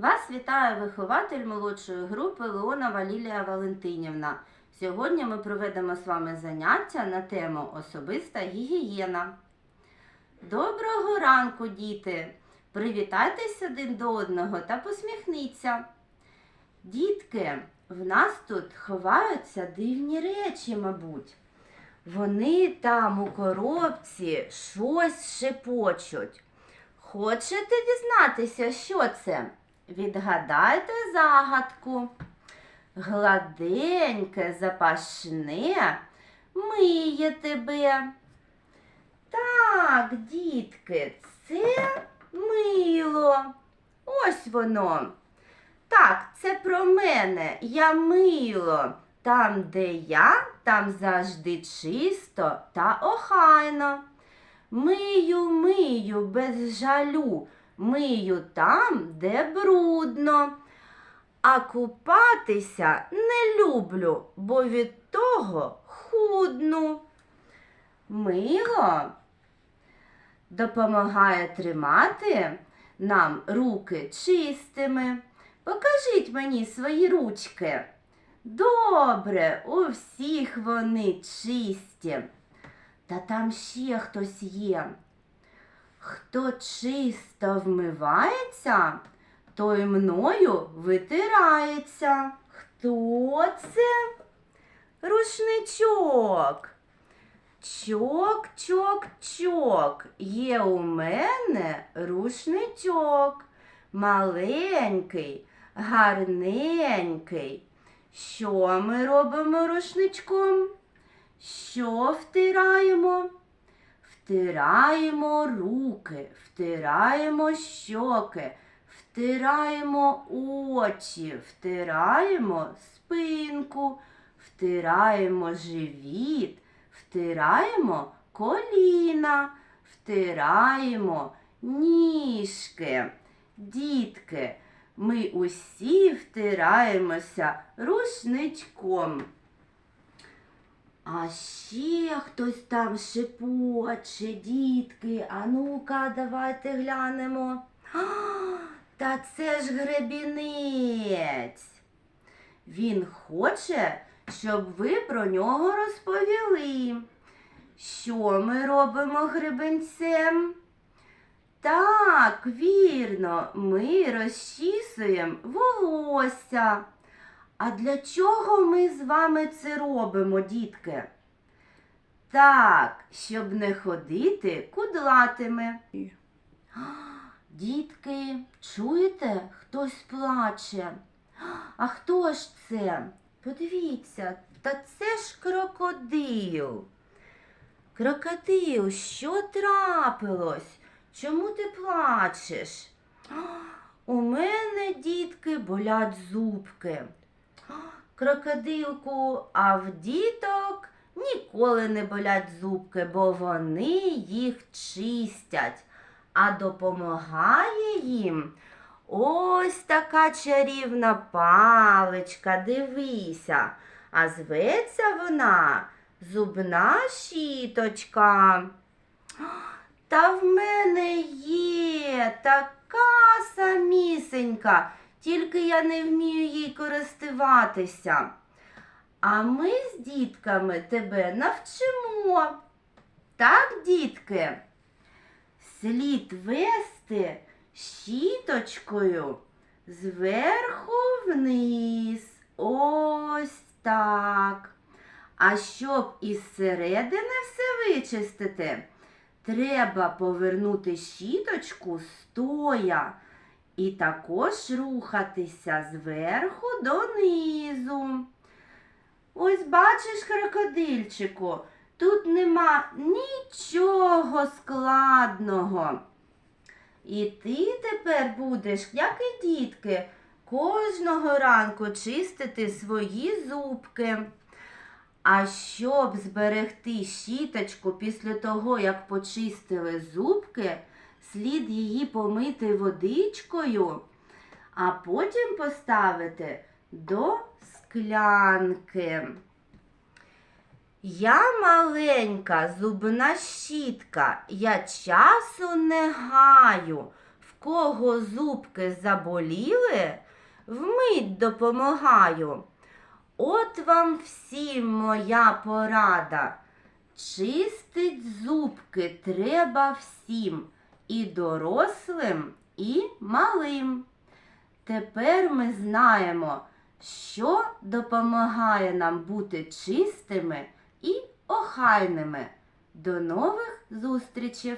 Вас вітає вихователь молодшої групи Леонова Лілія Валентинівна. Сьогодні ми проведемо з вами заняття на тему особиста гігієна. Доброго ранку, діти! Привітайтеся один до одного та посміхніться. Дітки, в нас тут ховаються дивні речі, мабуть. Вони там у коробці щось шепочуть. Хочете дізнатися, що це? Відгадайте загадку. Гладеньке, запашне, миє тебе. Так, дітки, це мило. Ось воно. Так, це про мене. Я мило. Там, де я, там завжди чисто та охайно. Мию, мию без жалю, мию там, де брудно. А купатися не люблю, бо від того худну. Мило допомагає тримати нам руки чистими. Покажіть мені свої ручки. Добре, у всіх вони чисті. Та там ще хтось є. Хто чисто вмивається, той мною витирається. Хто це? Рушничок. Чок, чок, чок. Є у мене рушничок. Маленький, гарненький. Що ми робимо рушничком? Що втираємо? Втираємо руки, втираємо щоки, втираємо очі, втираємо спинку, втираємо живіт, втираємо коліна, втираємо ніжки. Дітки, ми усі втираємося рушничком. А ще хтось там шепоче, дітки. А ну-ка, давайте глянемо. А, та це ж гребінець. Він хоче, щоб ви про нього розповіли. Що ми робимо гребенцем? Так, вірно, ми розчісуємо волосся. А для чого ми з вами це робимо, дітки? Так, щоб не ходити кудлатими. Дітки, чуєте, хтось плаче. А хто ж це? Подивіться, та це ж крокодил. Крокодил, що трапилось? Чому ти плачеш? У мене, дітки, болять зубки. Крокодилку, а в діток ніколи не болять зубки, бо вони їх чистять. А допомагає їм ось така чарівна паличка, дивися. А зветься вона зубна щіточка. Та в мене є така самісенька, тільки я не вмію їй користуватися. А ми з дітками тебе навчимо. Так, дітки? Слід вести щіточкою зверху вниз. Ось так. А щоб із середини все вичистити, треба повернути щіточку стоя і також рухатися зверху донизу. Ось бачиш, крокодильчику, тут нема нічого складного. І ти тепер будеш, як і дітки, кожного ранку чистити свої зубки. А щоб зберегти щіточку після того, як почистили зубки, слід її помити водичкою, а потім поставити до склянки. Я маленька зубна щітка, я часу не гаю. В кого зубки заболіли, вмить допомагаю. От вам всім моя порада. Чистить зубки треба всім, і дорослим, і малим. Тепер ми знаємо, що допомагає нам бути чистими і охайними. До нових зустрічей!